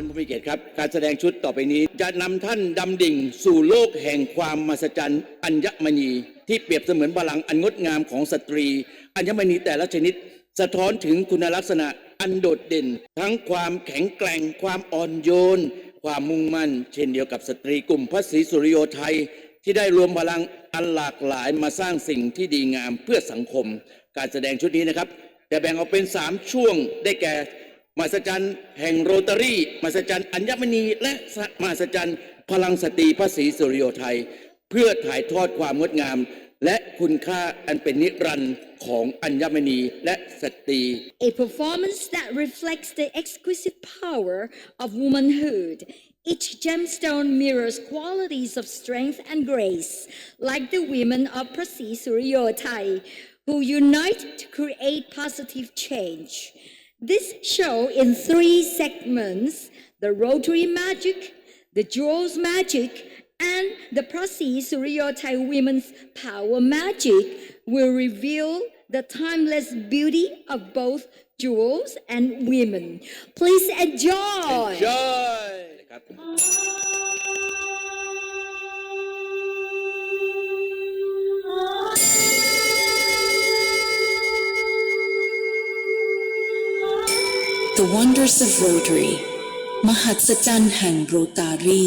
านผู้มีเกียรติครับ การแสดงชุดต่อไปนี้ จะนำท่านดำดิ่งสู่โลกแห่งความมหัศจรรย์อัญมณี ที่เปรียบเสมือนพลังอันงดงามของสตรี อัญมณีแต่ละชนิด สะท้อนถึงคุณลักษณะอันโดดเด่น ทั้งความแข็งแกร่ง ความอ่อนโยน ความมุ่งมั่น เช่นเดียวกับสตรีกลุ่มพระศรีสุริโยไทย ที่ได้รวมพลังอันหลากหลายมาสร้างสิ่งที่ดีงามเพื่อสังคม การแสดงชุดนี้นะครับจะแบ่งออกเป็น 3 ช่วงได้แก่ มหัศจรรย์แห่งโรตารี่มหัศจรรย์อัญมณี และมหัศจรรย์พลังสตรีพระศรีสุริโยไทย เพื่อถ่ายทอดความงดงาม และคุณค่าอันเป็นนิรันดร์ของอัญมณีและสตรี A performance that reflects the exquisite power of womanhood. Each gemstone mirrors qualities of strength and grace, like the women of Prasi Suryotai, who unite to create positive change. This show in three segments the rotary magic, the jewels magic, and the Prasi Suryotai women's power magic will reveal the timeless beauty of both jewels and women. Please enjoy. Joy The Wonders of Rotary มหัศจรรย์แห่งโรตารี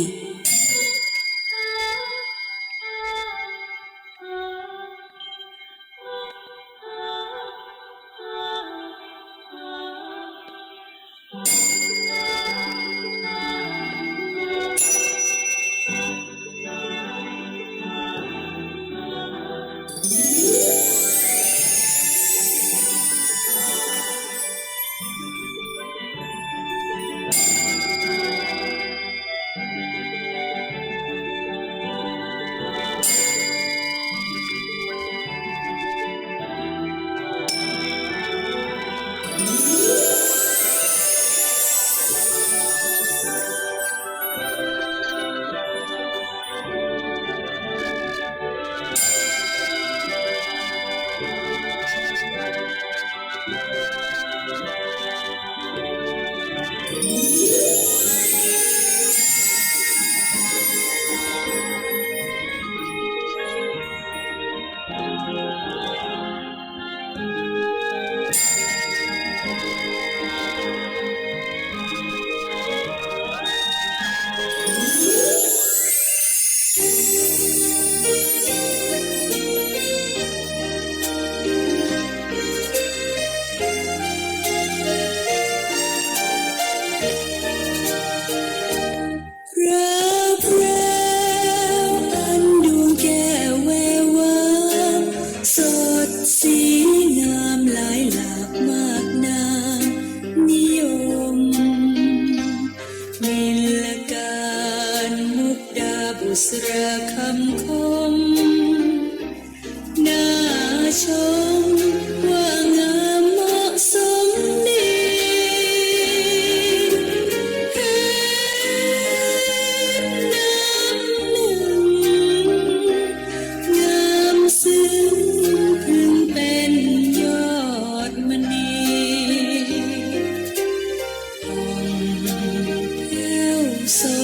มิลการมุกดาบุษราคำคม นาชม so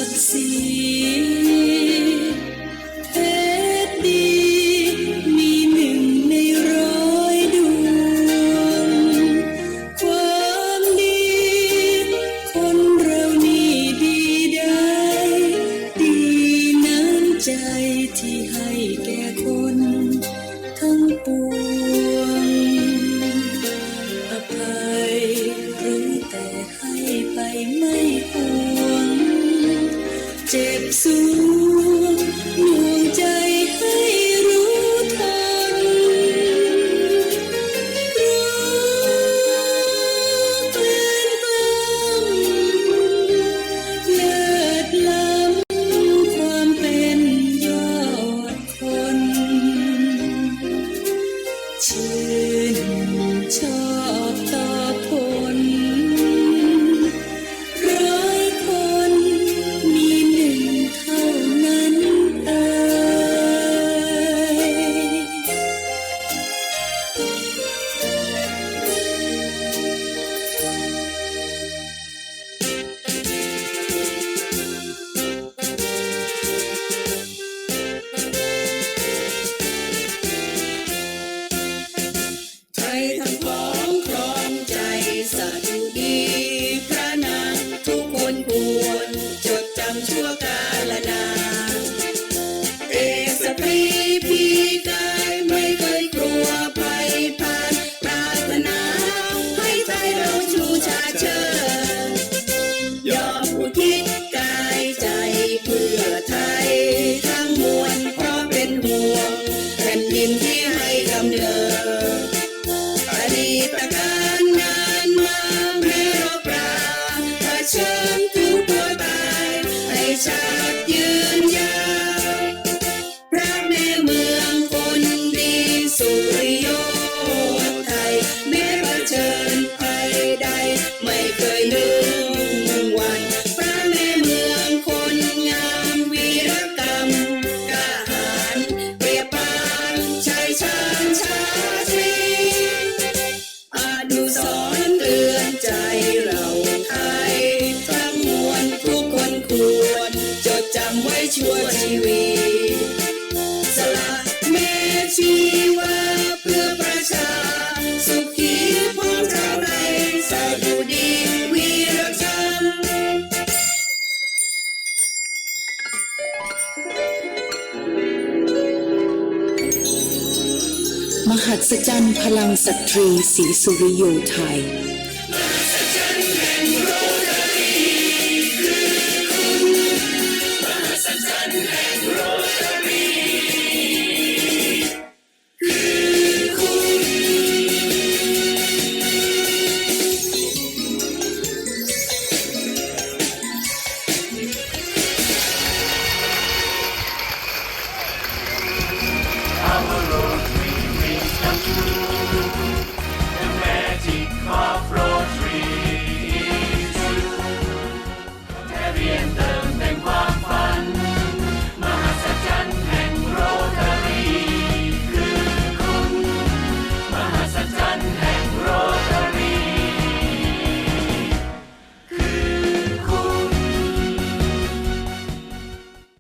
มหัศจรรย์พลังสตรีศรีสุริโยไทย